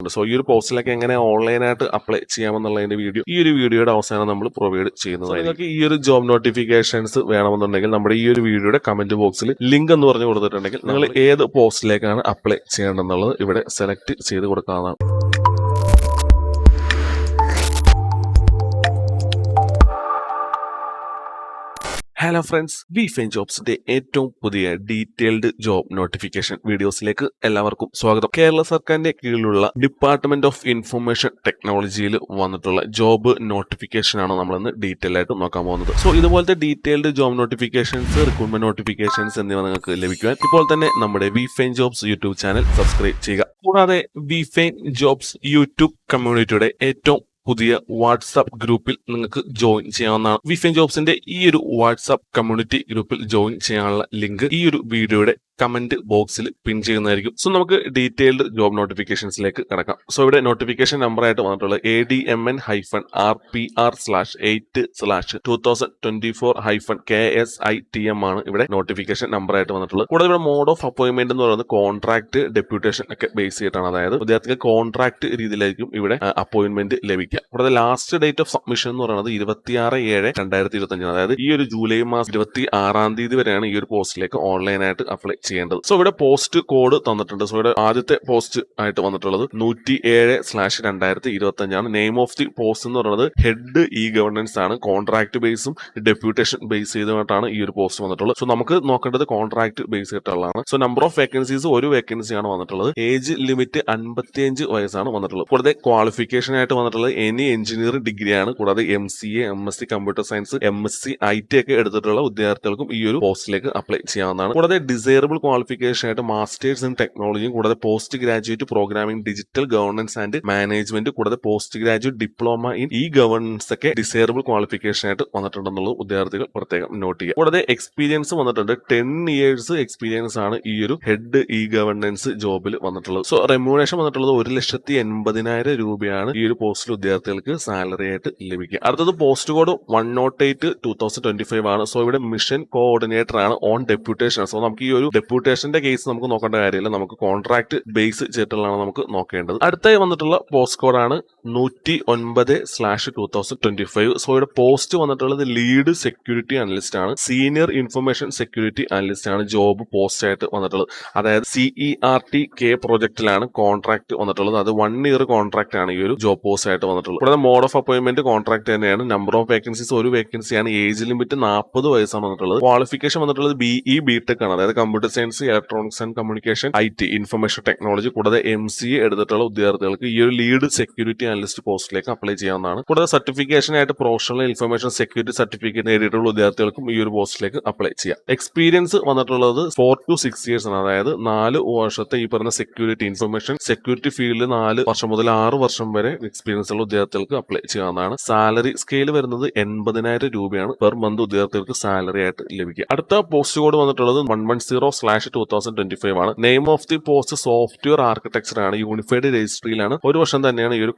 So ഈ ഒരു പോസ്റ്റിലൊക്കെ എങ്ങനെ ഓൺലൈനായിട്ട് അപ്ലൈ ചെയ്യാമെന്നുള്ളതിന്റെ വീഡിയോ ഈ ഒരു വീഡിയോയുടെ അവസാനം നമ്മൾ പ്രൊവൈഡ് ചെയ്യുന്നത് നിങ്ങൾക്ക് ഈ ഒരു ജോബ് നോട്ടിഫിക്കേഷൻസ് വേണമെന്നുണ്ടെങ്കിൽ നമ്മുടെ ഈ ഒരു വീഡിയോയുടെ കമന്റ് ബോക്സിൽ ലിങ്ക് എന്ന് പറഞ്ഞു കൊടുത്തിട്ടുണ്ടെങ്കിൽ നിങ്ങൾ ഏത് പോസ്റ്റിലേക്കാണ് അപ്ലൈ ചെയ്യേണ്ടതെന്നുള്ളത് ഇവിടെ സെലക്ട് ചെയ്ത് കൊടുക്കാവുന്നതാണ്. ഹലോ ഫ്രണ്ട്സ് വി ഫൈൻ ജോബ്സിന്റെ ഏറ്റവും പുതിയ ഡീറ്റെയിൽഡ് ജോബ് നോട്ടിഫിക്കേഷൻ വീഡിയോസിലേക്ക് എല്ലാവർക്കും സ്വാഗതം. കേരള സർക്കാരിന്റെ കീഴിലുള്ള ഡിപ്പാർട്ട്മെന്റ് ഓഫ് ഇൻഫർമേഷൻ ടെക്നോളജിയിൽ വന്നിട്ടുള്ള ജോബ് നോട്ടിഫിക്കേഷൻ ആണ് നമ്മളിന്ന് ഡീറ്റെയിൽ ആയിട്ട് നോക്കാൻ പോകുന്നത്. സോ ഇതുപോലത്തെ detailed job notifications recruitment notifications എന്നിവ നിങ്ങൾക്ക് ലഭിക്കുവാൻ ഇപ്പോൾ തന്നെ നമ്മുടെ V fine jobs YouTube channel subscribe ചെയ്യുക. കൂടാതെ വി ഫൈൻ ജോബ്സ് യൂട്യൂബ് കമ്മ്യൂണിറ്റിയുടെ ഏറ്റവും പുതിയ വാട്സാപ്പ് ഗ്രൂപ്പിൽ നിങ്ങൾക്ക് ജോയിൻ ചെയ്യാവുന്നതാണ്. വിഫൻ ജോബ്സിന്റെ ഈ ഒരു വാട്സാപ്പ് കമ്മ്യൂണിറ്റി ഗ്രൂപ്പിൽ ജോയിൻ ചെയ്യാനുള്ള ലിങ്ക് ഈ ഒരു വീഡിയോയുടെ കമന്റ് ബോക്സിൽ പിൻ ചെയ്യുന്നതായിരിക്കും. സോ നമുക്ക് ഡീറ്റെയിൽഡ് ജോബ് നോട്ടിഫിക്കേഷൻസിലേക്ക് കിടക്കാം. സോ ഇവിടെ നോട്ടിഫിക്കേഷൻ നമ്പർ ആയിട്ട് വന്നിട്ടുള്ളത് A D M N hyphen R P R slash eight slash two thousand twenty four hyphen K S I T M ആണ് ഇവിടെ നോട്ടിഫിക്കേഷൻ നമ്പർ ആയിട്ട് വന്നിട്ടുള്ളത്. കൂടാതെ ഇവിടെ മോഡ് ഓഫ് അപ്പോയിന്റ്മെന്റ് എന്ന് പറയുന്നത് കോൺട്രാക്ട് ഡെപ്യൂട്ടേഷൻ ഒക്കെ ബേസ് ചെയ്തിട്ടാണ്. അതായത് വിദ്യാർത്ഥിക്ക് കോൺട്രാക്ട് രീതിയിലായിരിക്കും ഇവിടെ അപ്പോയിന്റ്മെന്റ് ലഭിക്കുക. കൂടാതെ ലാസ്റ്റ് ഡേറ്റ് ഓഫ് സബ്മിഷൻ എന്ന് പറയുന്നത് ഇരുപത്തിയാറ് ഏഴ് രണ്ടായിരത്തി ഇരുപത്തി അഞ്ചാണ് അതായത് ഈ ഒരു ജൂലൈ മാസം ഇരുപത്തി ആറാം തീയതി വരെയാണ് ഈ ഒരു പോസ്റ്റിലേക്ക് ഓൺലൈനായിട്ട് അപ്ലൈ ചെയ്യേണ്ടത്. സോ ഇവിടെ പോസ്റ്റ് കോഡ് തന്നിട്ടുണ്ട്. സോ ഇവിടെ ആദ്യത്തെ പോസ്റ്റ് ആയിട്ട് വന്നിട്ടുള്ളത് നൂറ്റി ഏഴ് സ്ലാഷ് രണ്ടായിരത്തി ഇരുപത്തി അഞ്ചാണ് നെയിം ഓഫ് ദി പോസ്റ്റ് എന്ന് പറയുന്നത് ഹെഡ് ഇ ഗവർണൻസ് ആണ്. കോൺട്രാക്ട് ബേസും ഡെപ്യൂട്ടേഷൻ ബേസ് ചെയ്തുമായിട്ടാണ് ഈ ഒരു പോസ്റ്റ് വന്നിട്ടുള്ളത്. സോ നമുക്ക് നോക്കേണ്ടത് കോൺട്രാക്ട് ബേസ് ചെയ്തിട്ടുള്ളതാണ് സോ നമ്പർ ഓഫ് വേക്കൻസീസ് ഒരു വേക്കൻസിയാണ് വന്നിട്ടുള്ളത്. ഏജ് ലിമിറ്റ് അൻപത്തിയഞ്ച് വയസ്സാണ് വന്നിട്ടുള്ളത്. കൂടാതെ ക്വാളിഫിക്കേഷൻ ആയിട്ട് വന്നിട്ടുള്ളത് എനി എഞ്ചിനീയറിംഗ് ആണ്. കൂടാതെ M C A M S C computer science M S C I T ഒക്കെ എടുത്തിട്ടുള്ള വിദ്യാർത്ഥികൾക്കും ഈ ഒരു പോസ്റ്റിലേക്ക് അപ്ലൈ ചെയ്യാവുന്നതാണ്. കൂടാതെ ഡിസൈറബിൾ ക്വാളിഫിക്കേഷൻ ആയിട്ട് മാസ്റ്റേഴ്സ് ഇൻ ടെക്നോളജിയും കൂടാതെ post graduate programming digital governance and management കൂടാതെ post graduate diploma in e governance ഒക്കെ ഡിസൈറബിൾ ക്വാളിഫിക്കേഷൻ ആയിട്ട് വന്നിട്ടുണ്ടെന്നുള്ളത് വിദ്യാർത്ഥികൾ പ്രത്യേകം നോട്ട് ചെയ്യുക. കൂടാതെ എക്സ്പീരിയൻസ് വന്നിട്ടുണ്ട്. ടെൻ ഇയേഴ്സ് എക്സ്പീരിയൻസ് ആണ് ഈ ഒരു ഹെഡ് ഇ ഗവർണൻസ് ജോബിൽ വന്നിട്ടുള്ളത്. സോ റെമ്യൂണേഷൻ വന്നിട്ടുള്ളത് ഒരു ലക്ഷത്തി എൺപതിനായിരം രൂപയാണ് ഈ ഒരു പോസ്റ്റിൽ വിദ്യാർത്ഥികൾക്ക് സാലറി ആയിട്ട് ലഭിക്കുക. അടുത്തത് post code one nought eight two thousand twenty five ആണ്. സോ ഇവിടെ മിഷൻ കോർഡിനേറ്റർ ആണ് ഓൺ ഡെപ്യൂട്ടേഷൻ സോ നമുക്ക് ഈ ഒരു ഡെപ്യൂട്ടേഷന്റെ കേസ് നമുക്ക് നോക്കേണ്ട കാര്യമില്ല. നമുക്ക് കോൺട്രാക്ട് ബേസ് ചെയ്തിട്ടുള്ളതാണ് നമുക്ക് നോക്കേണ്ടത്. അടുത്തായി വന്നിട്ടുള്ള പോസ്റ്റ് കോഡാണ് നൂറ്റി ഒൻപത് slash two thousand twenty five so ഇവിടെ പോസ്റ്റ് വന്നിട്ടുള്ളത് ലീഡ് സെക്യൂരിറ്റി അനലിസ്റ്റ് ആണ്. സീനിയർ ഇൻഫർമേഷൻ സെക്യൂരിറ്റി അനലിസ്റ്റ് ആണ് ജോബ് പോസ്റ്റ് ആയിട്ട് വന്നിട്ടുള്ളത്. അതായത് E C E R T K പ്രോജക്റ്റിലാണ് contract വന്നിട്ടുള്ളത്. അത് വൺ ഇയർ കോൺട്രാക്ട് ആണ് ഈ ഒരു ജോബ് പോസ്റ്റ് ആയിട്ട് വന്നിട്ടുള്ളത്. ഇവിടെ മോഡ് ഓഫ് അപ്പോയിന്റ്മെന്റ് കോൺട്രാക്ട് തന്നെയാണ്. നമ്പർ ഓഫ് വേക്കൻസീസ് ഒരു വേക്കൻസിയാണ് ഏജ് ലിമിറ്റ് നാൽപ്പത് വയസ്സാണ് വന്നിട്ടുള്ളത്. ക്വാളിഫിക്കേഷൻ വന്നിട്ടുള്ളത് ബിഇ ഇ ബി ടെക് ആണ്. അതായത് computer science electronics and communication I T information technology കൂടാതെ എം സി എടുത്തിട്ടുള്ള ഉദ്യോഗാർത്ഥികൾക്ക് ഈ ഒരു ലീഡ് സെക്യൂരിറ്റി അനലിസ്റ്റ് പോസ്റ്റിലേക്ക് അപ്ലൈ ചെയ്യാവുന്നതാണ്. കൂടാതെ സർട്ടിഫിക്കേഷൻ ആയിട്ട് പ്രൊഫഷണൽ ഇൻഫർമേഷൻ സെക്യൂരിറ്റി സർട്ടിഫിക്കറ്റ് നേടിയിട്ടുള്ള വിദ്യാർത്ഥികൾക്കും ഈ ഒരു പോസ്റ്റിലേക്ക് അപ്ലൈ ചെയ്യാം. എക്സ്പീരിയൻസ് വന്നിട്ടുള്ളത് ഫോർ ടു സിക്സ് ഇയേഴ്സ് ആണ്. അതായത് നാല് വർഷത്തെ ഈ പറഞ്ഞ സെക്യൂരിറ്റി ഇൻഫർമേഷൻ സെക്യൂരിറ്റി ഫീൽഡിൽ നാല് വർഷം മുതൽ ആറ് വർഷം വരെ എക്സ്പീരിയൻസ് ഉള്ള വിദ്യാർത്ഥികൾക്ക് അപ്ലൈ ചെയ്യാവുന്നതാണ്. സാലറി സ്കെയിൽ വരുന്നത് എൺപതിനായിരം രൂപയാണ് പെർ മന്ത് വിദ്യാർത്ഥികൾക്ക് സാലറി ആയിട്ട് ലഭിക്കുക. അടുത്ത പോസ്റ്റ് കോഡ് വന്നിട്ടുള്ളത് one one zero slash two thousand twenty five ആണ്. Name of the post software architecture ആണ്. യൂണിഫൈഡ് രജിസ്ട്രിയിലാണ് ഒരു വർഷം തന്നെയാണ് ഈ ഒരു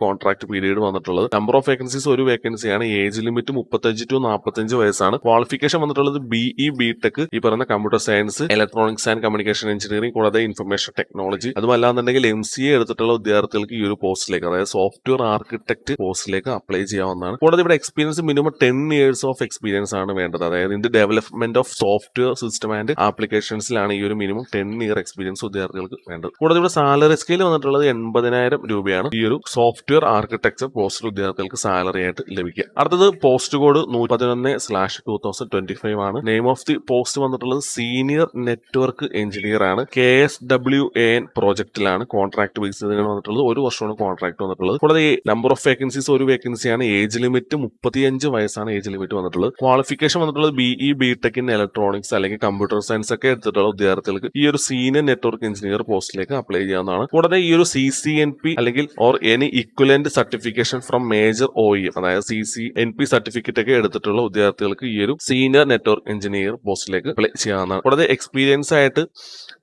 പീരീഡ് വന്നിട്ടുള്ളത്. നമ്പർ ഓഫ് വേക്കൻസീസ് ഒരു വേക്കൻസിയാണ് ഏജ് ലിമിറ്റ് മുപ്പത്തഞ്ച് ടു നാൽപ്പത്തഞ്ച് വയസ്സാണ്. ക്വാളിഫിക്കേഷൻ വന്നിട്ടുള്ളത് ബിഇ ഇ ബി ടെക് ഈ പറയുന്ന computer science electronics and communication engineering കൂടാതെ ഇൻഫർമേഷൻ ടെക്നോളജി അതുമല്ലാന്നുണ്ടെങ്കിൽ എം സി എ എടുത്തിട്ടുള്ള വിദ്യാർത്ഥികൾക്ക് ഈ ഒരു പോസ്റ്റിലേക്ക് അതായത് സോഫ്റ്റ്വെയർ ആർക്കിടെക്ട് പോസ്റ്റിലേക്ക് അപ്ലൈ ചെയ്യാവുന്നതാണ്. കൂടാതെ ഇവിടെ experience minimum ten years of experience ആണ് വേണ്ടത്. അതായത് ഇതിന്റെ development of software system and ആപ്ലിക്കേഷൻസിലാണ് ഈ ഒരു മിനിമം ടെൻ ഇയർ എക്സ്പീരിയൻസ് വിദ്യാർത്ഥികൾക്ക് വേണ്ടത്. കൂടാതെ ഇവിടെ സാലറി സ്കെയിൽ വന്നിട്ടുള്ളത് എൺപതിനായിരം രൂപയാണ്. ഈ ഒരു സോഫ്റ്റ്വെയർ ആർക്കിടെക്ചർ പോസ്റ്റൽ ഉദ്യോഗാർത്ഥികൾക്ക് സാലറി ആയിട്ട് ലഭിക്കുക. അടുത്തത് പോസ്റ്റ് കോഡ് നൂറ്റി പതിനൊന്ന് slash two thousand twenty five ആണ്. നെയിം ഓഫ് ദി പോസ്റ്റ് വന്നിട്ടുള്ളത് സീനിയർ നെറ്റ്വർക്ക് എഞ്ചിനീയർ ആണ്. കെ എസ് ഡബ്ല്യു എൻ പ്രോജക്റ്റിലാണ് കോൺട്രാക്ട് ബേസ് വന്നിട്ടുള്ളത്. ഒരു വർഷമാണ് കോൺട്രാക്ട് വന്നിട്ടുള്ളത്. കൂടാതെ നമ്പർ ഓഫ് വേക്കൻസീസ് ഒരു വേക്കൻസിയാണ് ഏജ് ലിമിറ്റ് മുപ്പത്തിയഞ്ച് വയസ്സാണ് ഏജ് ലിമിറ്റ് വന്നിട്ടുള്ളത്. ക്വാളിഫിക്കേഷൻ വന്നിട്ടുള്ളത് B E B tech in electronics അല്ലെങ്കിൽ കമ്പ്യൂട്ടർ സയൻസ് ഒക്കെ എടുത്തിട്ടുള്ള ഉദ്യോഗാർത്ഥികൾക്ക് ഈ ഒരു സീനിയർ നെറ്റ്വർക്ക് എഞ്ചിനീയർ പോസ്റ്റിലേക്ക് അപ്ലൈ ചെയ്യാവുന്നതാണ്. കൂടാതെ ഈ ഒരു സി സി എൻ പി അല്ലെങ്കിൽ or any equivalent certification from major O E അതായത് C C N P certificate ഒക്കെ എടുത്തിട്ടുള്ള വിദ്യാർത്ഥികൾക്ക് ഈ ഒരു സീനിയർ നെറ്റ്വർക്ക് എഞ്ചിനീയർ പോസ്റ്റിലേക്ക് അപ്ലൈ ചെയ്യാവുന്നതാണ്. കൂടാതെ എക്സ്പീരിയൻസ് ആയിട്ട്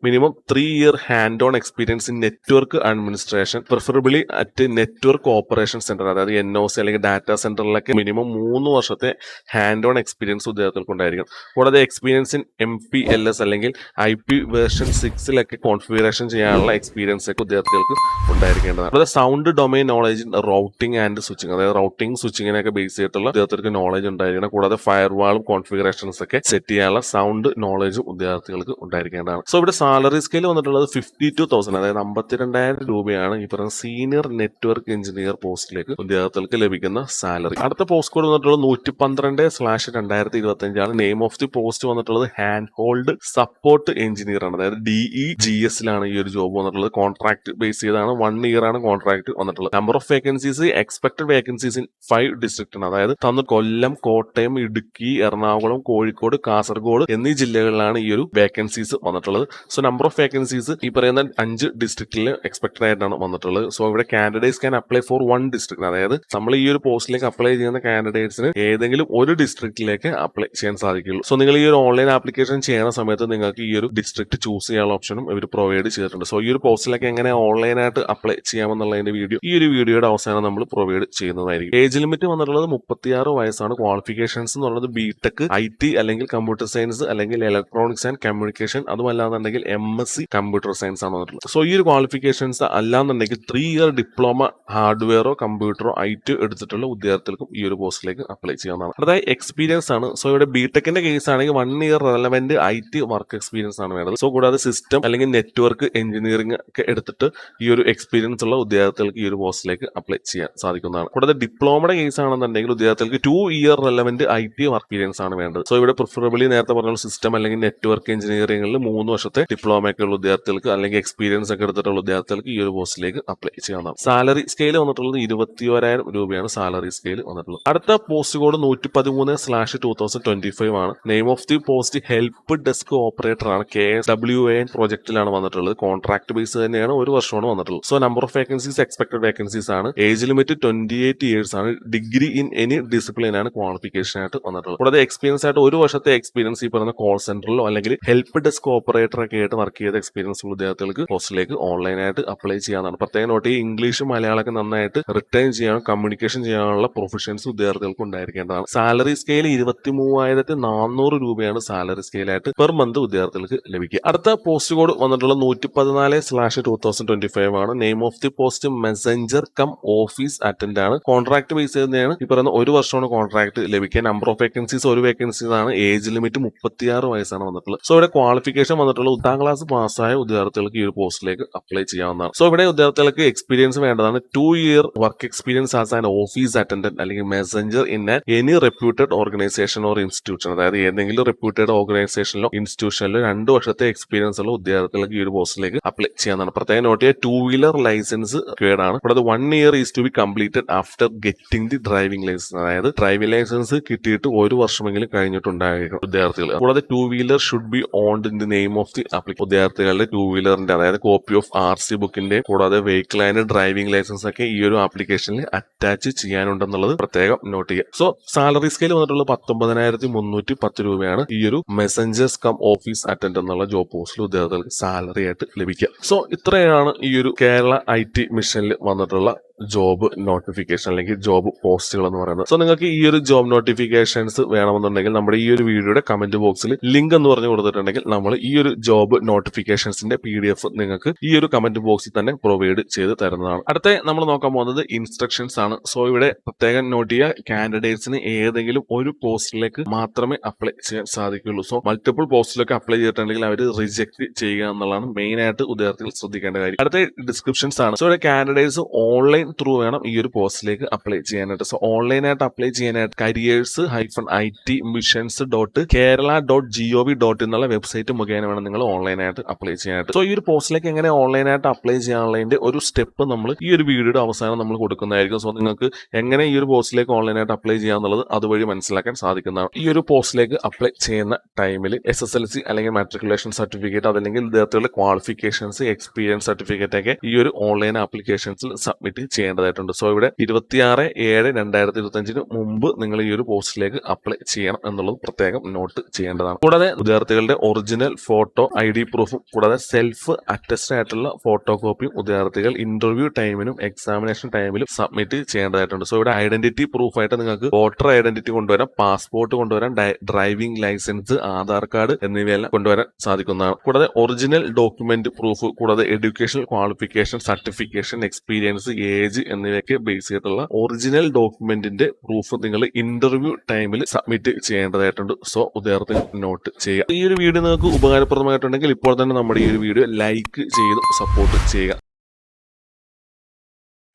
minimum three year hand on experience in network administration preferably at network operation centre അതായത് എൻ ഒ സി അല്ലെങ്കിൽ ഡാറ്റ സെന്ററിലൊക്കെ മിനിമം മൂന്ന് വർഷത്തെ ഹാൻഡ് ഓൺ എക്സ്പീരിയൻസ് വിദ്യാർത്ഥികൾക്ക് ഉണ്ടായിരിക്കും കൂടാതെ experience in M P L S അല്ലെങ്കിൽ ഐ പി വേർഷൻ സിക്സിലൊക്കെ കോൺഫിഗറേഷൻ ചെയ്യാനുള്ള എക്സ്പീരിയൻസ് ഒക്കെ വിദ്യാർത്ഥികൾക്ക് ഉണ്ടായിരിക്കേണ്ടതാണ്. കൂടാതെ sound domain knowledge routing and switching അതായത് റൗട്ടിംഗ് സ്വിച്ചിങ്ങിനൊക്കെ ബേസ് ചെയ്തിട്ടുള്ള വിദ്യാർത്ഥികൾക്ക് നോളജ് ഉണ്ടായിരിക്കണം. കൂടാതെ ഫയർ വാളും കോൺഫിഗറേഷൻസ് ഒക്കെ സെറ്റ് ചെയ്യാനുള്ള സൗണ്ട് നോളജും വിദ്യാർത്ഥികൾക്ക് ഉണ്ടായിരിക്കേണ്ടതാണ്. സോ ഇവിടെ സാലറി സ്കെയിൽ വന്നിട്ടുള്ളത് ഫിഫ്റ്റി ടു തൗസൻഡ് അതായത് അമ്പത്തിരണ്ടായിരം രൂപയാണ് ഈ പറഞ്ഞ സീനിയർ നെറ്റ്വർക്ക് എഞ്ചിനീയർ പോസ്റ്റിലേക്ക് വിദ്യാർത്ഥികൾക്ക് ലഭിക്കുന്ന സാലറി അടുത്ത പോസ്റ്റ് കോഡ് വന്നിട്ടുള്ളത് നൂറ്റി പന്ത്രണ്ട് സ്ലാഷ് രണ്ടായിരത്തി ഇരുപത്തി അഞ്ചാണ് നെയിം ഓഫ് ദി പോസ്റ്റ് വന്നിട്ടുള്ളത് ഹാൻഡ് ഹോൾഡ് സപ്പോർട്ട് എഞ്ചിനീയർ ആണ്. അതായത് ഡിഇ ജി എസ് ലാണ് ഈ ഒരു ജോബ് വന്നിട്ടുള്ളത്. കോൺട്രാക്ട് ബേസ് ചെയ്താണ് വൺ ഇയർ ആണ് കോൺട്രാക്ട് വന്നിട്ടുള്ളത്. Number of vacancies expected vacancies in five district ആണ്. അതായത് തന്നു കൊല്ലം കോട്ടയം ഇടുക്കി എറണാകുളം കോഴിക്കോട് കാസർഗോഡ് എന്നീ ജില്ലകളിലാണ് ഈ ഒരു വേക്കൻസീസ് വന്നിട്ടുള്ളത്. സോ നമ്പർ ഓഫ് വേക്കൻസീസ് ഈ പറയുന്ന അഞ്ച് ഡിസ്ട്രിക്റ്റിൽ എക്സ്പെക്ടഡ് ആയിട്ടാണ് വന്നിട്ടുള്ളത്. സോ ഇവിടെ candidates can apply for one district അതായത് നമ്മൾ ഈ ഒരു പോസ്റ്റിലേക്ക് അപ്ലൈ ചെയ്യുന്ന കാൻഡിഡേറ്റ്സിന് ഏതെങ്കിലും ഒരു ഡിസ്ട്രിക്റ്റിലേക്ക് അപ്ലൈ ചെയ്യാൻ സാധിക്കുള്ളൂ. സോ നിങ്ങൾ ഈ ഒരു ഓൺലൈൻ ആപ്ലിക്കേഷൻ ചെയ്യുന്ന സമയത്ത് നിങ്ങൾക്ക് ഈ ഒരു ഡിസ്ട്രിക്ട് ചൂസ് ചെയ്യാനുള്ള ഓപ്ഷനും ഇവർ പ്രൊവൈഡ് ചെയ്തിട്ടുണ്ട്. സോ ഈ ഒരു പോസ്റ്റിലേക്ക് എങ്ങനെ ഓൺലൈനായിട്ട് അപ്ലൈ ചെയ്യാമെന്നുള്ളതിന്റെ വീഡിയോ ഈ ഒരു വീഡിയോയുടെ അവസാനം നമ്മൾ പ്രൊവൈഡ് ചെയ്യുന്നതായിരിക്കും. ഏജ് ലിമിറ്റ് വന്നിട്ടുള്ളത് മുപ്പത്തിയാറ് വയസ്സാണ്. ക്വാളിഫിക്കേഷൻസ് എന്ന് എന്നുള്ളത് ബി ടെക് ഐ ടി അല്ലെങ്കിൽ കമ്പ്യൂട്ടർ സയൻസ് അല്ലെങ്കിൽ electronics and communication അതുമല്ലാന്നുണ്ടെങ്കിൽ M S C computer science ആണ് വന്നിട്ടുള്ളത്. സോ ഈ ഒരു ക്വാളിഫിക്കേഷൻസ് അല്ലാന്നുണ്ടെങ്കിൽ ത്രീ ഇയർ ഡിപ്ലോമ ഹാർഡ്വെയറോ കമ്പ്യൂട്ടറോ ഐ ടി എടുത്തിട്ടുള്ള വിദ്യാർത്ഥികൾക്കും ഈ ഒരു പോസ്റ്റിലേക്ക് അപ്ലൈ ചെയ്യാവുന്നതാണ്. അതായത് എക്സ്പീരിയൻസ് ആണ്. സോ ഇവിടെ ബി ടെക്കിന്റെ കേസ് ആണെങ്കിൽ one year relevant I T work experience ആണ് വേണ്ടത്. സോ കൂടാതെ സിസ്റ്റം അല്ലെങ്കിൽ നെറ്റ്വർക്ക് എഞ്ചിനീയറിംഗ് ഒക്കെ എടുത്തിട്ട് ഈ ഒരു എക്സ്പീരിയൻസ് ഉള്ള ഉദ്യോഗാർത്ഥികൾക്ക് ഈ ഒരു പോസ്റ്റിലേക്ക് അപ്ലൈ ചെയ്യാൻ സാധിക്കുന്നതാണ്. കൂടാതെ ഡിപ്ലോമയുടെ കേസ് ആണെന്നുണ്ടെങ്കിൽ വിദ്യാർത്ഥികൾക്ക് two year relevant I T work experience ആണ് വേണ്ടത്. സോ ഇവിടെ പ്രിഫറബിളി നേരത്തെ പറഞ്ഞ സിസ്റ്റം അല്ലെങ്കിൽ നെറ്റ്വർക്ക് എഞ്ചിനീയറിംഗിൽ മൂന്ന് വർഷത്തെ ഡിപ്ലോമ ഒക്കെ ഉള്ള വിദ്യാർത്ഥികൾക്ക് അല്ലെങ്കിൽ എക്സ്പീരിയൻസ് ഒക്കെ എടുത്തിട്ടുള്ള വിദ്യാർത്ഥികൾക്ക് ഈ ഒരു പോസ്റ്റിലേക്ക് അപ്ലൈ ചെയ്യാവുന്നതാണ്. സാലറി സ്കെയിൽ വന്നിട്ടുള്ളത് ഇരുപത്തി ഒരായിരം രൂപയാണ് സാലറി സ്കെയിൽ വന്നിട്ടുള്ളത്. അടുത്ത പോസ്റ്റ് കോഡ് നൂറ്റി പതിമൂന്ന് slash two thousand twenty five ആണ് name of the post help desk operator ആണ് കെ എസ് ഡബ്ല്യു എൻ പ്രോജക്റ്റിലാണ് വന്നിട്ടുള്ളത്. കോൺട്രാക്ട് ബേസ് തന്നെയാണ് ഒരു വർഷമാണ് വന്നിട്ടുള്ളത്. So number of vacancies expected vacancies ആണ്. Age limit twenty eight years ആണ്. ഡിഗ്രി ഇൻ എനി ഡിസിപ്ലിൻ ആണ് ക്വാളിഫിക്കേഷൻ ആയിട്ട് വന്നിട്ടുള്ളത്. കൂടാതെ എക്സ്പീരിയൻസ് ആയിട്ട് ഒരു വർഷത്തെ എക്സ്പീരിയൻസ് ഈ പറയുന്ന കോൾ സെന്ററിലോ അല്ലെങ്കിൽ ഹെൽപ്പ് ഡെസ്ക് ഓപ്പറേറ്റർ ഒക്കെ ആയിട്ട് വർക്ക് ചെയ്ത എക്സ്പീരിയൻസ് ഉള്ള വിദ്യാർത്ഥികൾക്ക് പോസ്റ്റിലേക്ക് ഓൺലൈനായിട്ട് അപ്ലൈ ചെയ്യാവുന്നതാണ്. പ്രത്യേകം നോട്ട് ഈ ഇംഗ്ലീഷ് മലയാളമൊക്കെ നന്നായിട്ട് റിട്ടേൺ ചെയ്യാനും കമ്മ്യൂണിക്കേഷൻ ചെയ്യാനുള്ള പ്രൊഫഷൻസ് വിദ്യാർത്ഥികൾക്ക് ഉണ്ടായിരിക്കേണ്ടതാണ്. സാലറി സ്കെയിൽ ഇരുപത്തി മൂവായിരത്തി നാനൂറ് രൂപയാണ് സാലറി സ്കെയിലായിട്ട് പെർ മന്ത് വിദ്യാർത്ഥികൾക്ക് ലഭിക്കുക. അടുത്ത പോസ്റ്റ് കോഡ് വന്നിട്ടുള്ള നൂറ്റി പതിനാല് slash two thousand twenty five ആണ്. Name of the post messenger cum office attend ആണ്. കോൺട്രാക്ട് ബേസ് ചെയ്തതാണ് ഈ പറയുന്ന ഒരു വർഷമാണ് കോൺട്രാക്ട് ലഭിക്കുക. നമ്പർ ഓഫ് വേക്കൻസീസ് ഒരു വേക്കൻസീസ് ആണ് ഏജ് ലിമിറ്റ് മുപ്പത്തിയാറ് വയസ്സാണ് വന്നിട്ടുള്ളത്. സോ ഇവിടെ ക്വാളിഫിക്കേഷൻ വന്നിട്ടുള്ള ഒന്നാം ക്ലാസ് പാസ്സായ വിദ്യാർത്ഥികൾക്ക് ഈ ഒരു പോസ്റ്റിലേക്ക് അപ്ലൈ ചെയ്യാവുന്നതാണ്. സോ ഇവിടെ വിദ്യാർത്ഥികൾക്ക് എക്സ്പീരിയൻസ് വേണ്ടതാണ്. Two year work experience as an office attendant അല്ലെങ്കിൽ messenger in any reputed organisation or institution അതായത് ഏതെങ്കിലും റെപ്യൂട്ടഡ് ഓർഗനൈസേഷനിലോ ഇൻസ്റ്റിറ്റ്യൂഷനിലോ രണ്ട് വർഷത്തെ എക്സ്പീരിയൻസ് ഉള്ള വിദ്യാർത്ഥികൾക്ക് ഈ ഒരു പോസ്റ്റിലേക്ക് അപ്ലൈ ചെയ്യാവുന്നതാണ്. പ്രത്യേകം നോട്ട് ചെയ്യുക ടു വീലർ ലൈസൻസ് കേടാണ്. ഇവിടെ one year is to be completed after getting the driving licence അതായത് ഡ്രൈവിംഗ് ലൈസൻസ് കിട്ടിയിട്ട് ഒരു വർഷമെങ്കിലും കഴിഞ്ഞിട്ടുണ്ടായിരിക്കും വിദ്യാർത്ഥികൾ. കൂടാതെ two wheeler should be owned in the name of the applicant വിദ്യാർത്ഥികളുടെ ടു വീലറിന്റെ അതായത് കോപ്പി ഓഫ് ആർ സി ബുക്കിന്റെ കൂടാതെ വെഹിക്കിൾ ആൻഡ് ഡ്രൈവിംഗ് ലൈസൻസ് ഒക്കെ ഈ ഒരു ആപ്ലിക്കേഷനിൽ അറ്റാച്ച് ചെയ്യാനുണ്ടെന്നുള്ളത് പ്രത്യേകം നോട്ട് ചെയ്യുക. സോ സാലറി സ്കെയിൽ വന്നിട്ടുള്ള പത്തൊമ്പതിനായിരത്തി മുന്നൂറ്റി പത്ത് രൂപയാണ് ഈ ഒരു മെസ്സഞ്ചേഴ്സ് കം ഓഫീസ് അറ്റൻഡ് എന്നുള്ള ജോബ് പോസ്റ്റിൽ വിദ്യാർത്ഥികൾക്ക് സാലറി ആയിട്ട് ലഭിക്കുക. സോ ഇത്രയാണ് ഈ ഒരു കേരള ഐ ടി മിഷനിൽ വന്നിട്ടുള്ള ജോബ് നോട്ടിഫിക്കേഷൻ അല്ലെങ്കിൽ ജോബ് പോസ്റ്റുകൾ എന്ന് പറയുന്നത്. സോ നിങ്ങൾക്ക് ഈ ഒരു ജോബ് നോട്ടിഫിക്കേഷൻസ് വേണമെന്നുണ്ടെങ്കിൽ നമ്മുടെ ഈ ഒരു വീഡിയോയുടെ കമന്റ് ബോക്സിൽ ലിങ്ക് എന്ന് പറഞ്ഞു കൊടുത്തിട്ടുണ്ടെങ്കിൽ നമ്മൾ ഈ ഒരു ജോബ് നോട്ടിഫിക്കേഷൻസിന്റെ പി ഡി എഫ് നിങ്ങൾക്ക് ഈ ഒരു കമന്റ് ബോക്സിൽ തന്നെ പ്രൊവൈഡ് ചെയ്ത് തരുന്നതാണ്. അടുത്ത നമ്മൾ നോക്കാൻ പോകുന്നത് ഇൻസ്ട്രക്ഷൻസ് ആണ്. സോ ഇവിടെ പ്രത്യേകം നോട്ട് ചെയ്യുക കാൻഡിഡേറ്റ്സിന് ഏതെങ്കിലും ഒരു പോസ്റ്റിലേക്ക് മാത്രമേ അപ്ലൈ ചെയ്യാൻ സാധിക്കുകയുള്ളൂ. സോ മൾട്ടിപ്പിൾ പോസ്റ്റിലൊക്കെ അപ്ലൈ ചെയ്തിട്ടുണ്ടെങ്കിൽ അവർ റിജക്ട് ചെയ്യുക എന്നുള്ളതാണ് മെയിൻ ആയിട്ട് ഉദ്യോഗത്തിൽ ശ്രദ്ധിക്കേണ്ട കാര്യം. അടുത്ത ഡിസ്ക്രിപ്ഷൻസ് ആണ്. സോ ഇവിടെ കാൻഡിഡേറ്റ്സ് ഓൺലൈൻ ത്രൂ വേണം ഈ ഒരു പോസ്റ്റിലേക്ക് അപ്ലൈ ചെയ്യാനായിട്ട്. സോ ഓൺലൈനായിട്ട് അപ്ലൈ ചെയ്യാനായിട്ട് careers hyphen I T missions dot Kerala dot G O V dot എന്നുള്ള വെബ്സൈറ്റ് മുഖേന വേണം നിങ്ങൾ ഓൺലൈനായിട്ട് അപ്ലൈ ചെയ്യാനായിട്ട്. സോ ഈ ഒരു പോസ്റ്റിലേക്ക് എങ്ങനെ ഓൺലൈനായിട്ട് അപ്ലൈ ചെയ്യാനുള്ളതിന്റെ ഒരു സ്റ്റെപ്പ് നമ്മൾ ഈ ഒരു വീഡിയോയുടെ അവസാനം നമ്മൾ കൊടുക്കുന്നതായിരിക്കും. സോ നിങ്ങൾക്ക് എങ്ങനെ ഈ ഒരു പോസ്റ്റിലേക്ക് ഓൺലൈനായിട്ട് അപ്ലൈ ചെയ്യാന്നുള്ളത് അതുവഴി മനസ്സിലാക്കാൻ സാധിക്കുന്നതാണ്. ഈ ഒരു പോസ്റ്റിലേക്ക് അപ്ലൈ ചെയ്യുന്ന ടൈമിൽ എസ് എസ് എൽ സി അല്ലെങ്കിൽ മാട്രിക്കുലേഷൻ സർട്ടിഫിക്കറ്റ് അതല്ലെങ്കിൽ വിദ്യാർത്ഥികളുടെ ക്വാളിഫിക്കേഷൻസ് എക്സ്പീരിയൻസ് സർട്ടിഫിക്കറ്റ് ഒക്കെ ഈ ഒരു ഓൺലൈൻ ആപ്ലിക്കേഷൻസിൽ സബ്മിറ്റ് ചെയ്യേണ്ടതായിട്ടുണ്ട്. സോ ഇവിടെ ഇരുപത്തിയാറ് ഏഴ് രണ്ടായിരത്തി ഇരുപത്തി അഞ്ചിന് മുമ്പ് നിങ്ങൾ ഈ ഒരു പോസ്റ്റിലേക്ക് അപ്ലൈ ചെയ്യണം എന്നുള്ളത് പ്രത്യേകം നോട്ട് ചെയ്യേണ്ടതാണ്. കൂടാതെ വിദ്യാർത്ഥികളുടെ ഒറിജിനൽ ഫോട്ടോ ഐ ഡി പ്രൂഫും കൂടാതെ സെൽഫ് അറ്റസ്റ്റഡ് ആയിട്ടുള്ള ഫോട്ടോ കോപ്പിയും വിദ്യാർത്ഥികൾ ഇന്റർവ്യൂ ടൈമിനും എക്സാമിനേഷൻ ടൈമിലും സബ്മിറ്റ് ചെയ്യേണ്ടതായിട്ടുണ്ട്. സോ ഇവിടെ ഐഡന്റിറ്റി പ്രൂഫായിട്ട് നിങ്ങൾക്ക് വോട്ടർ ഐഡന്റിറ്റി കൊണ്ടുവരാം പാസ്പോർട്ട് കൊണ്ടുവരാം ഡ്രൈവിംഗ് ലൈസൻസ് ആധാർ കാർഡ് എന്നിവയെല്ലാം കൊണ്ടുവരാൻ സാധിക്കുന്നതാണ്. കൂടാതെ ഒറിജിനൽ ഡോക്യുമെന്റ് പ്രൂഫ് കൂടാതെ educational qualification certification experience age എന്നിവയൊക്കെ ബേസ് ചെയ്തിട്ടുള്ള ഒറിജിനൽ ഡോക്യുമെന്റിന്റെ പ്രൂഫ് നിങ്ങൾ ഇന്റർവ്യൂ ടൈമിൽ സബ്മിറ്റ് ചെയ്യേണ്ടതായിട്ടുണ്ട്. സോ വിദ്യാർത്ഥികൾ നോട്ട് ചെയ്യുക. ഈ ഒരു വീഡിയോ നിങ്ങൾക്ക് ഉപകാരപ്രദമായിട്ടുണ്ടെങ്കിൽ ഇപ്പോൾ തന്നെ നമ്മുടെ ഈ ഒരു വീഡിയോ ലൈക്ക് ചെയ്ത് സപ്പോർട്ട് ചെയ്യുക.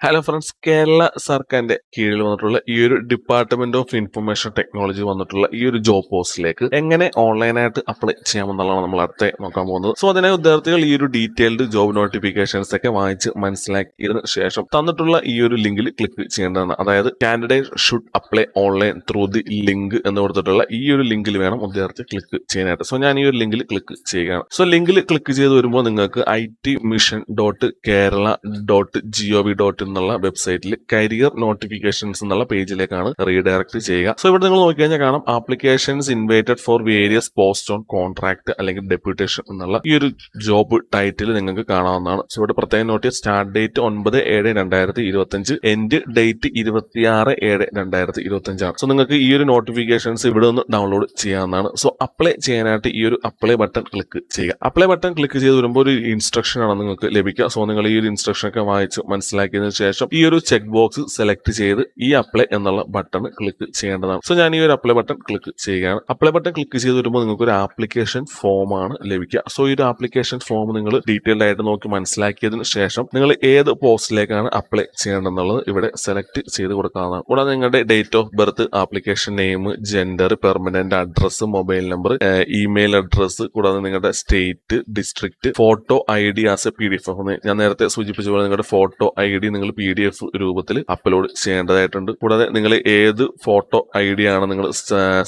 ഹലോ ഫ്രണ്ട്സ് കേരള സർക്കാരിന്റെ കീഴിൽ വന്നിട്ടുള്ള ഈ ഒരു ഡിപ്പാർട്ട്മെന്റ് ഓഫ് ഇൻഫർമേഷൻ ടെക്നോളജി വന്നിട്ടുള്ള ഈ ഒരു ജോബ് പോസ്റ്റിലേക്ക് എങ്ങനെ ഓൺലൈനായിട്ട് അപ്ലൈ ചെയ്യാമെന്നുള്ളതാണ് നമ്മൾ അടുത്ത നോക്കാൻ പോകുന്നത്. സോ അതിനെ വിദ്യാർത്ഥികൾ ഈ ഒരു ഡീറ്റെയിൽഡ് ജോബ് നോട്ടിഫിക്കേഷൻസ് ഒക്കെ വായിച്ച് മനസ്സിലാക്കിയതിനു ശേഷം തന്നിട്ടുള്ള ഈ ഒരു ലിങ്കിൽ ക്ലിക്ക് ചെയ്യേണ്ടതാണ്. അതായത് candidate should apply online through the link എന്ന് കൊടുത്തിട്ടുള്ള ഈ ഒരു ലിങ്കിൽ വേണം വിദ്യാർത്ഥി ക്ലിക്ക് ചെയ്യാനായിട്ട്. സോ ഞാൻ ഈ ഒരു ലിങ്കിൽ ക്ലിക്ക് ചെയ്യുകയാണ്. സോ ലിങ്കിൽ ക്ലിക്ക് ചെയ്ത് വരുമ്പോൾ നിങ്ങൾക്ക് I T mission dot Kerala dot GO V dot എന്നുള്ള വെബ്സൈറ്റിൽ കരിയർ നോട്ടിഫിക്കേഷൻസ് എന്നുള്ള പേജിലേക്കാണ് റീഡയറക്ട് ചെയ്യുക. സോ ഇവിടെ നിങ്ങൾ നോക്കിക്കഴിഞ്ഞാൽ കാണാം applications invited for various post on contract അല്ലെങ്കിൽ ഡെപ്യൂട്ടേഷൻ എന്നുള്ള ഈ ഒരു ജോബ് ടൈറ്റിൽ നിങ്ങൾക്ക് കാണാവുന്നതാണ്. സോ ഇവിടെ പ്രത്യേകം നോട്ട് സ്റ്റാർട്ട് ഡേറ്റ് ഒൻപത് ഏഴ് രണ്ടായിരത്തി ഇരുപത്തി അഞ്ച് എൻഡ് ഡേറ്റ് ഇരുപത്തിയാറ് ഏഴ് രണ്ടായിരത്തി ഇരുപത്തി അഞ്ചാണ് സോ നിങ്ങൾക്ക് ഈ ഒരു നോട്ടിഫിക്കേഷൻസ് ഇവിടെ നിന്ന് ഡൗൺലോഡ് ചെയ്യാവുന്നതാണ്. സോ അപ്ലൈ ചെയ്യാനായിട്ട് ഈ ഒരു അപ്ലൈ ബട്ടൺ ക്ലിക്ക് ചെയ്യുക. അപ്ലൈ ബട്ടൺ ക്ലിക്ക് ചെയ്ത് വരുമ്പോൾ ഒരു ഇൻസ്ട്രക്ഷൻ ആണ് നിങ്ങൾക്ക് ലഭിക്കുക. സോ നിങ്ങൾ ഈ ഒരു ഇൻസ്ട്രക്ഷൻ ഒക്കെ വായിച്ച് മനസ്സിലാക്കിയതിനു ശേഷം ഈ ഒരു ചെക്ക് ബോക്സ് സെലക്ട് ചെയ്ത് ഈ അപ്ലൈ എന്നുള്ള ബട്ടൺ ക്ലിക്ക് ചെയ്യേണ്ടതാണ്. സോ ഞാൻ ഈ ഒരു അപ്ലൈ ബട്ടൺ ക്ലിക്ക് ചെയ്യുകയാണ്. അപ്ലൈ ബട്ടൺ ക്ലിക്ക് ചെയ്ത് വരുമ്പോൾ നിങ്ങൾക്ക് ഒരു ആപ്ലിക്കേഷൻ ഫോം ആണ് ലഭിക്കുക. സോ ഈ ഒരു ആപ്ലിക്കേഷൻ ഫോം നിങ്ങൾ ഡീറ്റെയിൽഡ് ആയിട്ട് നോക്കി മനസ്സിലാക്കിയതിന് ശേഷം നിങ്ങൾ ഏത് പോസ്റ്റിലേക്കാണ് അപ്ലൈ ചെയ്യേണ്ടതെന്നുള്ളത് ഇവിടെ സെലക്ട് ചെയ്ത് കൊടുക്കാവുന്നതാണ്. കൂടാതെ നിങ്ങളുടെ date of birth application name gender permanent address mobile number email address കൂടാതെ നിങ്ങളുടെ state district photo I D as a P D F ഞാൻ നേരത്തെ സൂചിപ്പിച്ച പോലെ നിങ്ങളുടെ ഫോട്ടോ ഐ ഡി നിങ്ങൾ പി ഡി എഫ് രൂപത്തിൽ അപ്ലോഡ് ചെയ്യേണ്ടതായിട്ടുണ്ട്. കൂടാതെ നിങ്ങൾ ഏത് ഫോട്ടോ ഐ ഡി ആണ് നിങ്ങൾ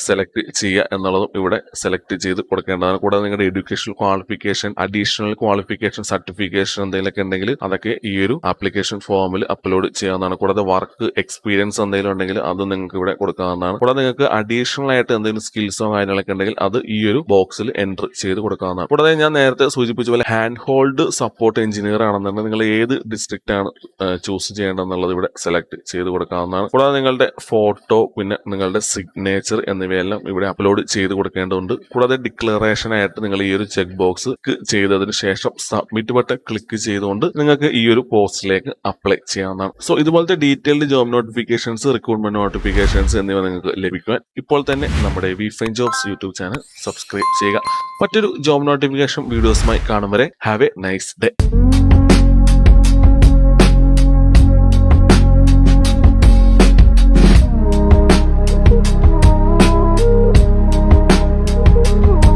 സെലക്ട് ചെയ്യുക എന്നുള്ളതും ഇവിടെ സെലക്ട് ചെയ്ത് കൊടുക്കേണ്ടതാണ്. കൂടാതെ നിങ്ങളുടെ education qualification additional qualification certification എന്തെങ്കിലുമൊക്കെ ഉണ്ടെങ്കിൽ അതൊക്കെ ഈ ഒരു ആപ്ലിക്കേഷൻ ഫോമിൽ അപ്ലോഡ് ചെയ്യാവുന്നതാണ്. കൂടാതെ വർക്ക് എക്സ്പീരിയൻസ് എന്തെങ്കിലും ഉണ്ടെങ്കിൽ അത് നിങ്ങൾക്ക് ഇവിടെ കൊടുക്കാവുന്നതാണ്. കൂടാതെ നിങ്ങൾക്ക് അഡീഷണൽ ആയിട്ട് എന്തെങ്കിലും സ്കിൽസോ കാര്യങ്ങളൊക്കെ ഉണ്ടെങ്കിൽ അത് ഈ ഒരു ബോക്സിൽ എൻട്രി ചെയ്ത് കൊടുക്കാവുന്നതാണ്. കൂടാതെ ഞാൻ നേരത്തെ സൂചിപ്പിച്ച പോലെ ഹാൻഡ് ഹോൾഡ് സപ്പോർട്ട് എഞ്ചിനീയർ ആണെന്നുണ്ടെങ്കിൽ നിങ്ങൾ ഏത് ഡിസ്ട്രിക്റ്റ് ആണ് ചൂസ് ചെയ്യേണ്ടതെന്നുള്ളത് ഇവിടെ സെലക്ട് ചെയ്ത് കൊടുക്കാവുന്നതാണ്. കൂടാതെ നിങ്ങളുടെ ഫോട്ടോ പിന്നെ നിങ്ങളുടെ സിഗ്നേച്ചർ എന്നിവയെല്ലാം ഇവിടെ അപ്ലോഡ് ചെയ്ത് കൊടുക്കേണ്ടതുണ്ട്. കൂടാതെ ഡിക്ലറേഷൻ ആയിട്ട് നിങ്ങൾ ഈ ഒരു ചെക്ക് ബോക്സ് ചെയ്തതിന് ശേഷം സബ്മിറ്റ് ബട്ടൺ ക്ലിക്ക് ചെയ്തുകൊണ്ട് നിങ്ങൾക്ക് ഈ ഒരു പോസ്റ്റിലേക്ക് അപ്ലൈ ചെയ്യാവുന്നതാണ്. സോ ഇതുപോലത്തെ detailed job notifications recruitment notifications എന്നിവ നിങ്ങൾക്ക് ലഭിക്കുവാൻ ഇപ്പോൾ തന്നെ നമ്മുടെ V fine jobs YouTube channel subscribe ചെയ്യുക. മറ്റൊരു ജോബ് നോട്ടിഫിക്കേഷൻ വീഡിയോസുമായി കാണും വരെ ഹാവ് എ നൈസ് ഡേ